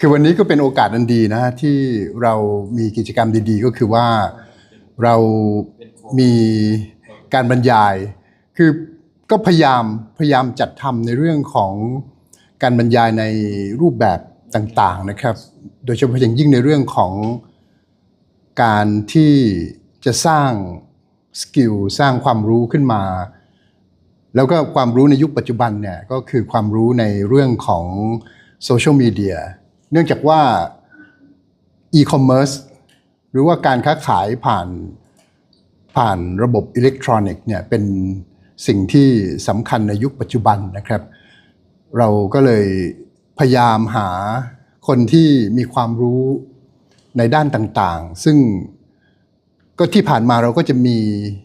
คือวันนี้ก็เป็นโอกาสอันดีนะที่เรามีกิจกรรมดีๆ ก็คือว่าเรามีการบรรยาย คือก็พยายามพยายามจัดทำในเรื่องของการบรรยายในรูปแบบต่างๆนะครับ โดยเฉพาะอย่างยิ่งในเรื่องของการที่จะสร้างสกิลสร้างความรู้ขึ้นมา แล้วก็ความรู้ในยุคปัจจุบันเนี่ยก็คือความรู้ในเรื่องของโซเชียลมีเดีย เนื่องจากว่าอีคอมเมิร์ซหรือว่าการค้าขายผ่านผ่านระบบอิเล็กทรอนิกส์เนี่ยเป็นสิ่งที่สำคัญในยุคปัจจุบันนะครับ เราก็เลยพยายามหาคนที่มีความรู้ในด้านต่างๆ ซึ่งก็ที่ผ่านมาเราก็จะมี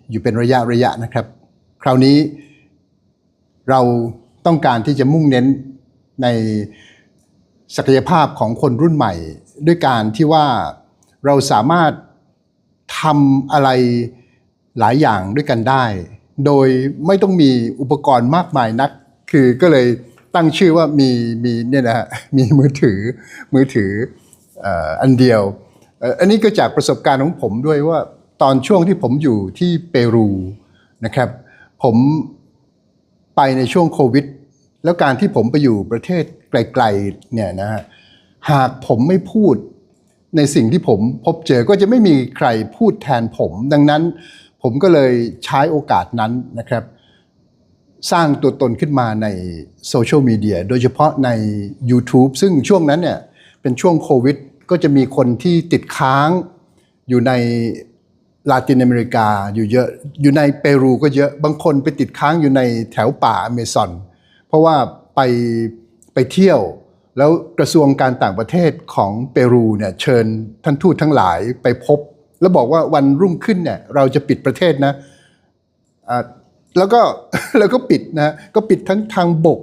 อยู่เป็นระยะระยะนะครับ คราวนี้เราต้องการที่จะมุ่งเน้นใน ศักยภาพของคนรุ่นใหม่ ด้วยการที่ว่าเราสามารถทำอะไรหลายอย่างด้วยกันได้ โดยไม่ต้องมีอุปกรณ์มากมายนัก คือก็เลยตั้งชื่อว่ามีมีเนี่ยนะฮะมีมือถือมือถืออันเดียว อันนี้ก็จากประสบการณ์ของผมด้วยว่าตอนช่วงที่ผมอยู่ที่เปรูนะครับ ผมไปในช่วงโควิด แล้วการที่ผมไปอยู่ประเทศไกลๆเนี่ยนะฮะหากผมไม่พูดในสิ่งที่ผมพบเจอก็จะไม่มีใครพูดแทนผม ดังนั้นผมก็เลยใช้โอกาสนั้นนะครับ สร้างตัวตนขึ้นมาในโซเชียลมีเดียโดยเฉพาะใน YouTube ซึ่งช่วงนั้นเนี่ยเป็นช่วงโควิด ก็จะมีคนที่ติดค้างอยู่ในลาตินอเมริกาอยู่เยอะอยู่ในเปรูก็เยอะบางคนไปติดค้างอยู่ในแถวป่าอเมซอน เพราะว่าไปไปเที่ยว แล้วกระทรวงการต่างประเทศของเปรูเนี่ยเชิญท่านทูตทั้งหลายไปพบ แล้วบอกว่าวันรุ่งขึ้นเนี่ยเราจะปิดประเทศนะแล้วก็แล้วก็ปิดนะก็ปิดทั้งทางบก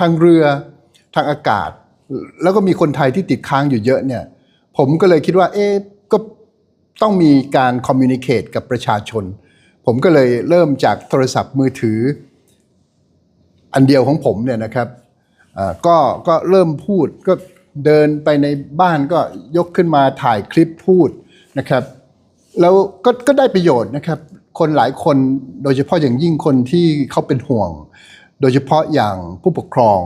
ทางเรือทางอากาศ แล้วก็มีคนไทยที่ติดค้างอยู่เยอะเนี่ยผมก็เลยคิดว่าเอ๊ะก็ต้องมีการคอมมิ n นิเค e กับประชาชน ผมก็เลยเริ่มจากโทรศัพท์มือถือ อันเดียวของผมเนี่ยนะครับก็ก็เริ่มพูดก็เดินไปในบ้านก็ยกขึ้นมาถ่ายคลิปพูดนะครับแล้วก็ก็ได้ประโยชน์นะครับ คนหลายคนโดยเฉพาะอย่างยิ่งคนที่เขาเป็นห่วง โดยเฉพาะอย่างผู้ปกครอง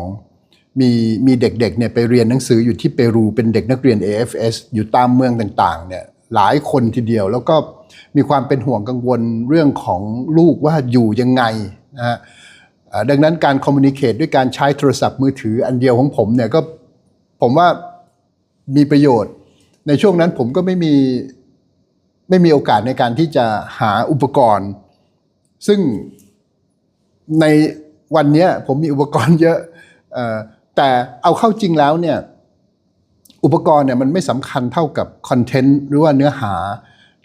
มีมีเด็กๆเนี่ยไปเรียนหนังสืออยู่ที่เปรูเป็นเด็กนักเรียน AFS อยู่ตามเมืองต่างๆเนี่ยหลายคนทีเดียว แล้วก็มีความเป็นห่วงกังวลเรื่องของลูกว่าอยู่ยังไงนะฮะ ดังนั้นการคอมมิ n นิเค e ด้วยการใช้โทรศัพท์มือถืออันเดียวของผมเนี่ยก็ผมว่ามีประโยชน์ ในช่วงนั้นผมก็ไม่มีไม่มีโอกาสในการที่จะหาอุปกรณ์ ซึ่งในวันนี้ผมมีอุปกรณ์เยอะแต่เอาเข้าจริงแล้วเนี่ยอุปกรณ์เนี่ยมันไม่สำคัญเท่ากับคอนเทนต์หรือว่าเนื้อหา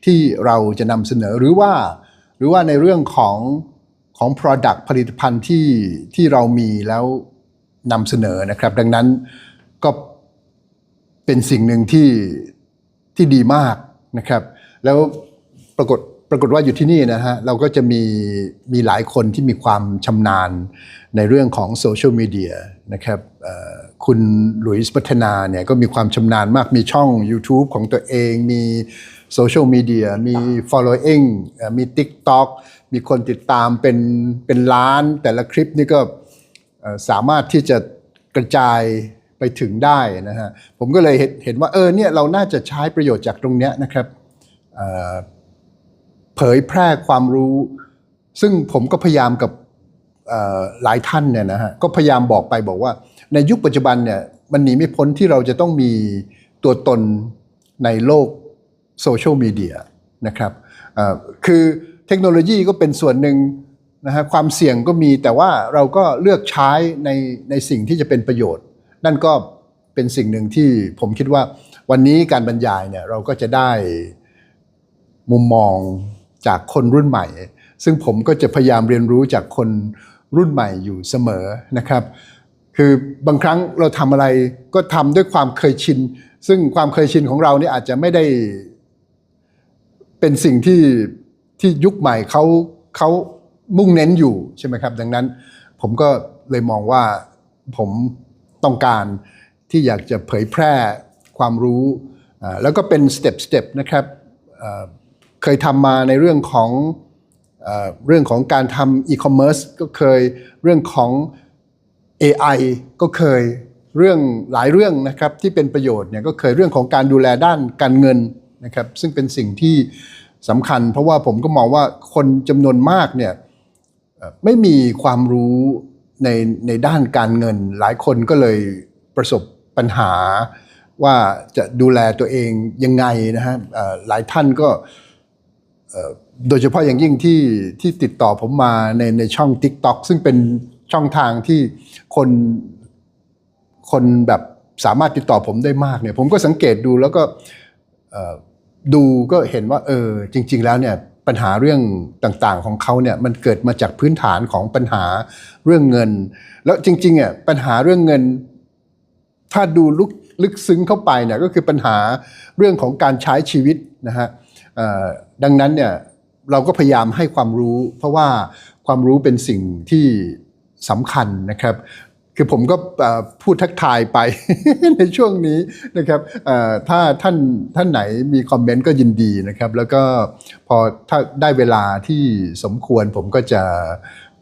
ที่เราจะนำเสนอหรือว่า หรือว่าในเรื่องของ ของ Product ผลิตภัณฑ์ที่ที่เรามีแล้วนำเสนอนะครับ ดังนั้นก็เป็นสิ่งหนึ่งที่ที่ดีมากนะครับ แล้วปรากฏปรากฏว่าอยู่ที่นี่นะฮะเราก็จะมีมีหลายคนที่มีความชำนาญในเรื่องของโซเชียลมีเดียนะครับคุณหลุยส์พัฒนาเนี่ยก็มีความชำนาญมากมีช่อง YouTube ของตัวเอง มีโซเชียลมีเดียมี following มี TikTok มีคนติดตามเป็นเป็นล้าน แต่ละคลิปนี่ก็สามารถที่จะกระจายไปถึงได้นะฮะผมก็เลยเห็นเห็นว่าเออเนี่ยเราน่าจะใช้ประโยชน์จากตรงเนี้ยนะครับเผยแพร่ความรู้ ซึ่งผมก็พยายามกับหลายท่านเนี่ยนะฮะก็พยายามบอกไปบอกว่า ในยุคปัจจุบันเนี่ยมันหนีไม่พ้นที่เราจะต้องมีตัวตนในโลกโซเชียลมีเดียนะครับคือ เทคโนโลยีก็เป็นส่วนหนึ่งนะฮะความเสี่ยงก็มีแต่ว่าเราก็เลือกใช้ในในสิ่งที่จะเป็นประโยชน์ นั่นก็เป็นสิ่งหนึ่งที่ผมคิดว่าวันนี้การบรรยายเนี่ยเราก็จะได้มุมมองจากคนรุ่นใหม่ ซึ่งผมก็จะพยายามเรียนรู้จากคนรุ่นใหม่อยู่เสมอนะครับ คือบางครั้งเราทำอะไรก็ทำด้วยความเคยชิน ซึ่งความเคยชินของเราเนี่ยอาจจะไม่ได้เป็นสิ่งที่ ที่ยุคใหม่เขาเขามุ่งเน้นอยู่ใช่ไหมครับ ดังนั้นผมก็เลยมองว่าผมต้องการที่อยากจะเผยแพร่ความรู้ แล้วก็เป็นสเต็ปสเต็ปนะครับเคยทำมาในเรื่องของเอเรื่องของการทำอีคอมเมิร์ซก็เคยเรื่องของ AI ก็เคยเรื่องหลายเรื่องนะครับที่เป็นประโยชน์เนี่ยก็เคยเรื่องของการดูแลด้านการเงินนะครับซึ่งเป็นสิ่งที่ สำคัญ เพราะว่าผมก็มองว่าคนจำนวนมากเนี่ยไม่มีความรู้ในในด้านการเงิน หลายคนก็เลยประสบปัญหาว่าจะดูแลตัวเองยังไงนะฮะหลายท่านก็โดยเฉพาะอย่างยิ่งที่ที่ติดต่อผมมาในในช่อง TikTok ซึ่งเป็นช่องทางที่คนคนแบบสามารถติดต่อผมได้มากเนี่ยผมก็สังเกตดูแล้วก็ ดูก็เห็นว่าเออจริง ๆ แล้วเนี่ยปัญหาเรื่องต่างๆของเขาเนี่ยมันเกิดมาจากพื้นฐานของปัญหาเรื่องเงิน แล้วจริงๆอะปัญหาเรื่องเงิน ถ้าดูลึกลึกซึ้งเข้าไปเนี่ยก็คือปัญหาเรื่องของการใช้ชีวิตนะฮะดังนั้นเนี่ยเราก็พยายามให้ความรู้ เพราะว่าความรู้เป็นสิ่งที่สำคัญนะครับ คือผมก็พูดทักทายไปในช่วงนี้นะครับถ้าท่านท่านไหนมีคอมเมนต์ก็ยินดีนะครับ แล้วก็พอถ้าได้เวลาที่สมควรผมก็จะ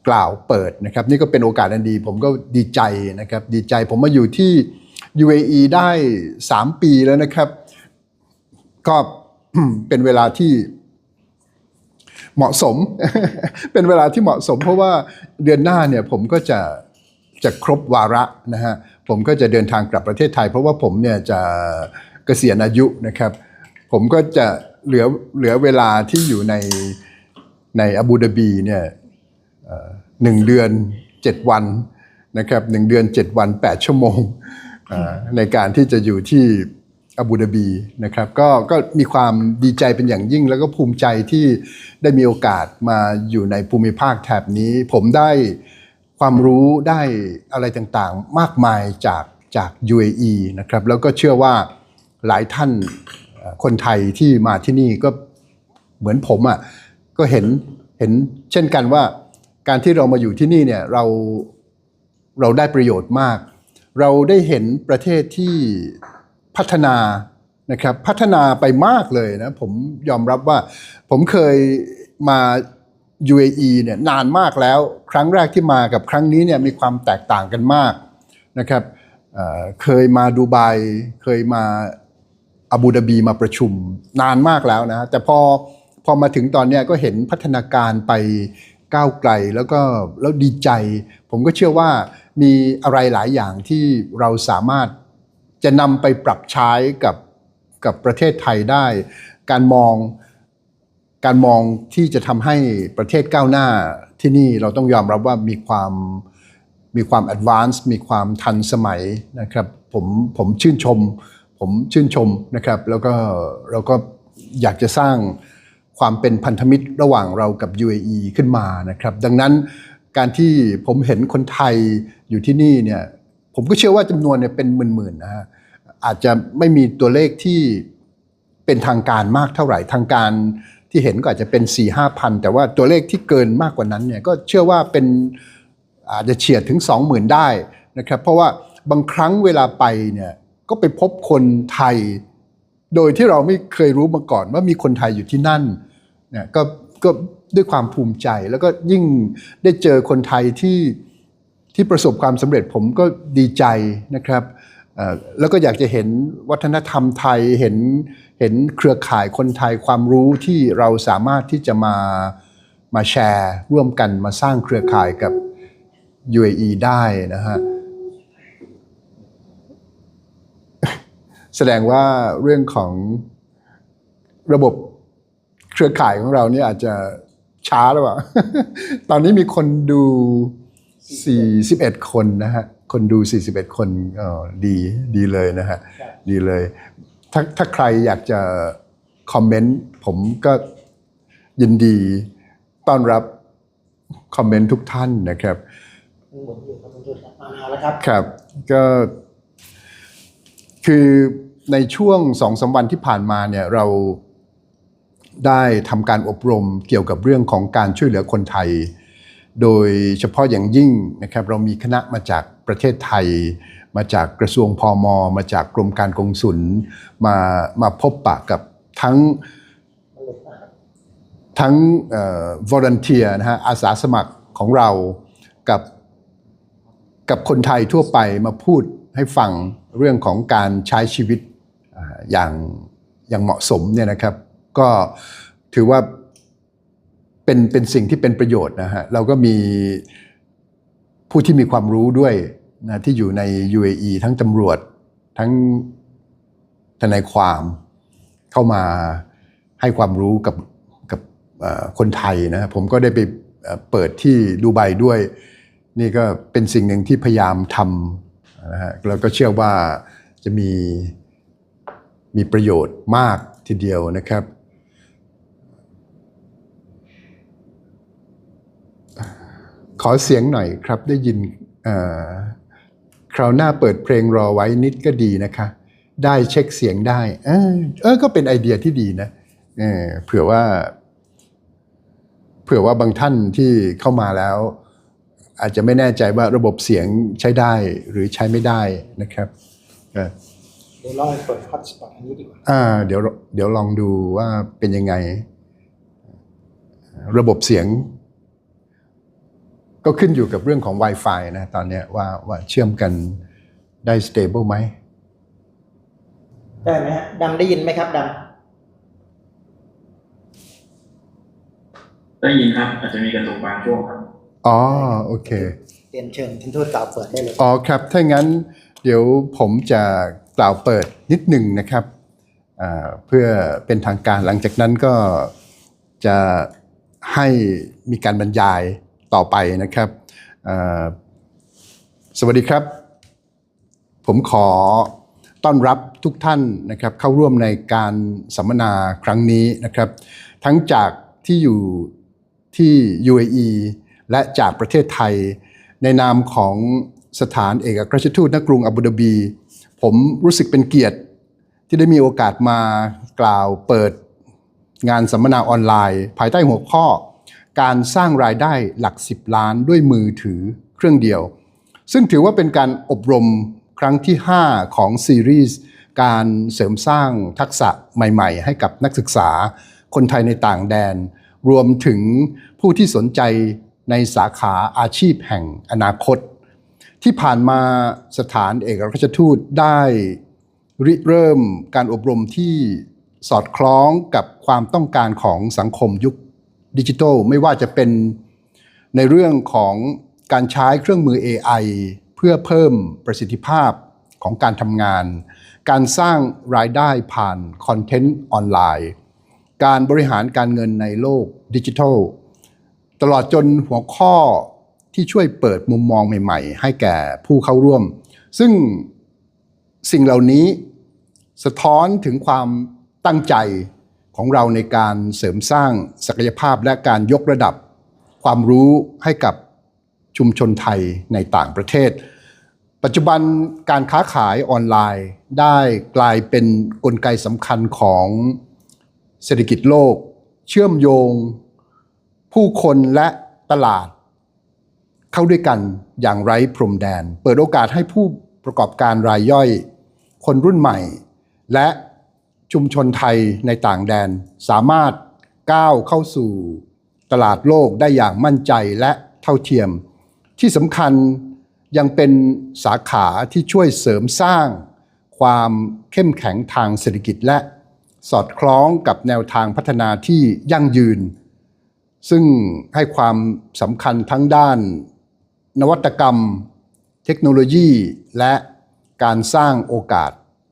กล่าวเปิดนะครับ นี่ก็เป็นโอกาสอันดี ผมก็ดีใจนะครับ ดีใจผมมาอยู่ที่ UAE ได้ 3 ปีแล้วนะครับ ก็เป็นเวลาที่เหมาะสม เป็นเวลาที่เหมาะสม เพราะว่าเดือนหน้าเนี่ยผมก็จะ จะครบวาระนะฮะผมก็จะเดินทางกลับประเทศไทย เพราะว่าผมเนี่ยจะเกษียณอายุนะครับ ผมก็จะเหลือเหลือเวลาที่อยู่ในในอาบูดาบีเนี่ยหนึ่งเดือนเจ็ดวันนะครับหนึ่งเดือนเจ็ดวันแปดชั่วโมงในการที่จะอยู่ที่อาบูดาบีนะครับก็ก็มีความดีใจเป็นอย่างยิ่ง แล้วก็ภูมิใจที่ได้มีโอกาสมาอยู่ในภูมิภาคแถบนี้ ผมได้ ความรู้ได้อะไรต่างๆ มากมายจากจาก UAE นะครับ แล้วก็เชื่อว่าหลายท่านคนไทยที่มาที่นี่ก็เหมือนผมอะ่ะก็เห็นเห็นเช่นกันว่าการที่เรามาอยู่ที่นี่เนี่ยเราเราได้ประโยชน์มาก เราได้เห็นประเทศที่พัฒนานะครับพัฒนาไปมากเลยนะผมยอมรับว่าผมเคยมา UAE เนี่ยนานมากแล้ว ครั้งแรกที่มากับครั้งนี้เนี่ยมีความแตกต่างกันมากนะครับเเคยมาดูไบเคยมาอาบูดาบีมาประชุมนานมากแล้วนะแต่พอพอมาถึงตอนนี้ก็เห็นพัฒนาการไปก้าวไกลแล้วก็แล้วดีใจ ผมก็เชื่อว่ามีอะไรหลายอย่างที่เราสามารถจะนำไปปรับใช้กับกับประเทศไทยได้ การมอง การมองที่จะทำให้ประเทศก้าวหน้าที่นี่เราต้องยอมรับว่ามีความมีความแอดวานซ์มีความทันสมัยนะครับผมผมชื่นชม ผมชื่นชมนะครับ แล้วก็เราก็อยากจะสร้างความเป็นพันธมิตรระหว่างเรากับ UAE ขึ้นมานะครับ ดังนั้นการที่ผมเห็นคนไทยอยู่ที่นี่เนี่ยผมก็เชื่อว่าจำนวนเนี่ยเป็นหมื่นๆนะฮะอาจจะไม่มีตัวเลขที่เป็นทางการมากเท่าไหร่ทางการ ที่เห็นก็อาจจะเป็น4ี่ห้าพันแต่ว่าตัวเลขที่เกินมากกว่านั้นเนี่ยก็เชื่อว่าเป็นอาจจะเฉียดถึง 20,000 ได้นะครับเพราะว่าบางครั้งเวลาไปเนี่ยก็ไปพบคนไทย โดยที่เราไม่เคยรู้มาก่อนว่ามีคนไทยอยู่ที่นั่นเนี่ยก็ก็ด้วยความภูมิใจแล้วก็ยิ่งได้เจอคนไทยที่ที่ประสบความสำเร็จผมก็ดีใจนะครับ แล้วก็อยากจะเห็นวัฒนธรรมไทยเห็นเห็นเครือข่ายคนไทยความรู้ที่เราสามารถที่จะมามาแชร์ร่วมกันมาสร้างเครือข่ายกับ UAE ได้นะฮะแสดงว่าเรื่องของระบบเครือข่ายของเราเนี่ยอาจจะช้าแล้วเปล่า ตอนนี้มีคนดู 41 คนนะฮะ คนดู 41 คนอ๋อดีดีเลยนะฮะดีเลย ถ้าถ้าใครอยากจะคอมเมนต์ผมก็ยินดีต้อนรับคอมเมนต์ทุกท่านนะครับหมุนอยู่ครับคุณจุดครับมานานแล้วครับครับ ก็คือในช่วงสองสามวันที่ผ่านมาเนี่ยเราได้ทำการอบรมเกี่ยวกับเรื่องของการช่วยเหลือคนไทย โดยเฉพาะอย่างยิ่งนะครับเรามีคณะมาจากประเทศไทย มาจากกระทรวงพอมมาจากกรมการกงสุลมามาพบปะกับทั้งทั้งเอ่อ volunteer นะฮะอาสาสมัครของเรากับกับคนไทยทั่วไปมาพูดให้ฟังเรื่องของการใช้ชีวิตอย่างอย่างเหมาะสมเนี่ยนะครับ ก็ถือว่า เป็นเป็นสิ่งที่เป็นประโยชน์นะฮะเราก็มีผู้ที่มีความรู้ด้วยนะที่อยู่ใน UAE ทั้งตำรวจทั้งทนายความเข้ามาให้ความรู้กับกับคนไทยนะผมก็ได้ไปเอ่อเปิดที่ดูไบด้วย นี่ก็เป็นสิ่งหนึ่งที่พยายามทำนะฮะแล้วก็เชื่อว่าจะมีมีประโยชน์มากทีเดียวนะครับ ขอเสียงหน่อยครับได้ยินเอ่อคราวหน้าเปิดเพลงรอไว้นิดก็ดีนะคะ ได้เช็คเสียงได้ เออเออก็เป็นไอเดียที่ดีนะเออเผื่อว่า เผื่อว่าบางท่านที่เข้ามาแล้ว อาจจะไม่แน่ใจว่าระบบเสียงใช้ได้หรือใช้ไม่ได้นะครับก็เดี๋ยวลองเปิดฮอตสปอตอันนี้ดีกว่าอ่าเดี๋ยวเดี๋ยวลองดูว่าเป็นยังไง ระบบเสียง ก็ขึ้นอยู่กับเรื่องของ Wi-Fi นะตอนเนี้ยว่าว่าเชื่อมกันได้ stable ไหมได้ไหมฮะดำได้ยินไหมครับดได้ยินครับ อาจจะมีกระตุกบางช่วงครับอ๋อโอเคำเรียนเชิญท่านทูตกล่าวเปิดได้เลยอ๋อครับถ้างั้นเดี๋ยวผมจะกล่าวเปิดนิดหนึ่งนะครับอ่าเพื่อเป็นทางการหลังจากนั้นก็จะให้มีการบรรยาย ต่อไปนะครับสวัสดีครับ ผมขอต้อนรับทุกท่านนะครับเข้าร่วมในการสัมมนาครั้งนี้นะครับ ทั้งจากที่อยู่ที่ UAE และจากประเทศไทย ในนามของสถานเอกอัครราชทูตณกรุงอาบูดาบี ผมรู้สึกเป็นเกียรติที่ได้มีโอกาสมากล่าวเปิดงานสัมมนาออนไลน์ ภายใต้หัวข้อ การสร้างรายได้หลัก 10 ล้านด้วยมือถือเครื่องเดียว ซึ่งถือว่าเป็นการอบรมครั้งที่ 5 ของซีรีส์การเสริมสร้างทักษะใหม่ๆ ให้กับนักศึกษา คนไทยในต่างแดน รวมถึงผู้ที่สนใจในสาขาอาชีพแห่งอนาคต ที่ผ่านมาสถานเอกอัครราชทูตได้ริเริ่มการอบรมที่สอดคล้องกับความต้องการของสังคมยุค ดิจิทัลไม่ว่าจะเป็นในเรื่องของการใช้เครื่องมือ AI เพื่อเพิ่มประสิทธิภาพของการทำงาน การสร้างรายได้ผ่านคอนเทนต์ออนไลน์ การบริหารการเงินในโลกดิจิทัล ตลอดจนหัวข้อที่ช่วยเปิดมุมมองใหม่ๆ ให้แก่ผู้เข้าร่วม ซึ่งสิ่งเหล่านี้สะท้อนถึงความตั้งใจ ของเราในการเสริมสร้างศักยภาพและการยกระดับความรู้ให้กับชุมชนไทยในต่างประเทศ ปัจจุบันการค้าขายออนไลน์ได้กลายเป็นกลไกสำคัญของเศรษฐกิจโลก เชื่อมโยง ผู้คนและตลาด เข้าด้วยกันอย่างไร้พรมแดน เปิดโอกาสให้ผู้ประกอบการรายย่อย คนรุ่นใหม่ และ ชุมชนไทยในต่างแดน สามารถก้าวเข้าสู่ตลาดโลกได้อย่างมั่นใจและเท่าเทียม ที่สำคัญยังเป็นสาขาที่ช่วยเสริมสร้าง ความเข้มแข็งทางเศรษฐกิจและสอดคล้องกับแนวทางพัฒนาที่ยั่งยืน ซึ่งให้ความสำคัญทั้งด้าน นวัตกรรม เทคโนโลยี และการสร้างโอกาส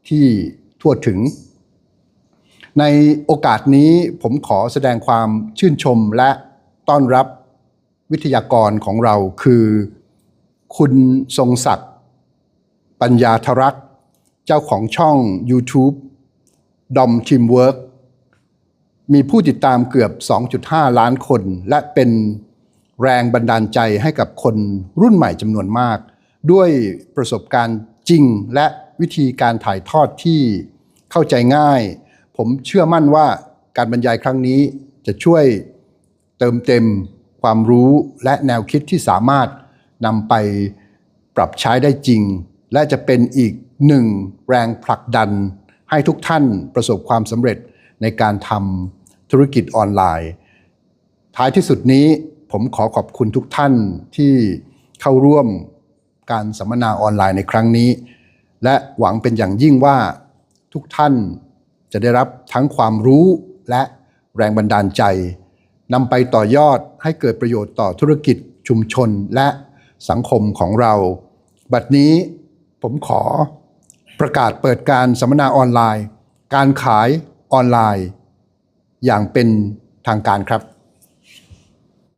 ที่ทั่วถึง ในโอกาสนี้ผมขอแสดงความชื่นชมและต้อนรับวิทยากรของเราคือ คุณทรงศักดิ์ปัญญาธรักษ์เจ้าของช่อง YouTube ดอมทีมเวิร์กมีผู้ติดตามเกือบ 2.5 ล้านคน และเป็นแรงบันดาลใจให้กับคนรุ่นใหม่จำนวนมาก ด้วยประสบการณ์จริงและวิธีการถ่ายทอดที่เข้าใจง่าย ผมเชื่อมั่นว่าการบรรยายครั้งนี้จะช่วยเติมเต็มความรู้และแนวคิดที่สามารถนำไปปรับใช้ได้จริง และจะเป็นอีกหนึ่งแรงผลักดัน ให้ทุกท่านประสบความสำเร็จในการทำธุรกิจออนไลน์ ท้ายที่สุดนี้ผมขอขอบคุณทุกท่านที่เข้าร่วมการสัมมนาออนไลน์ในครั้งนี้ และหวังเป็นอย่างยิ่งว่าทุกท่าน จะได้รับทั้งความรู้และแรงบันดาลใจนำไปต่อยอดให้เกิดประโยชน์ต่อธุรกิจชุมชนและสังคมของเรา บัดนี้ผมขอประกาศเปิดการสัมมนาออนไลน์ การขายออนไลน์ อย่างเป็นทางการครับ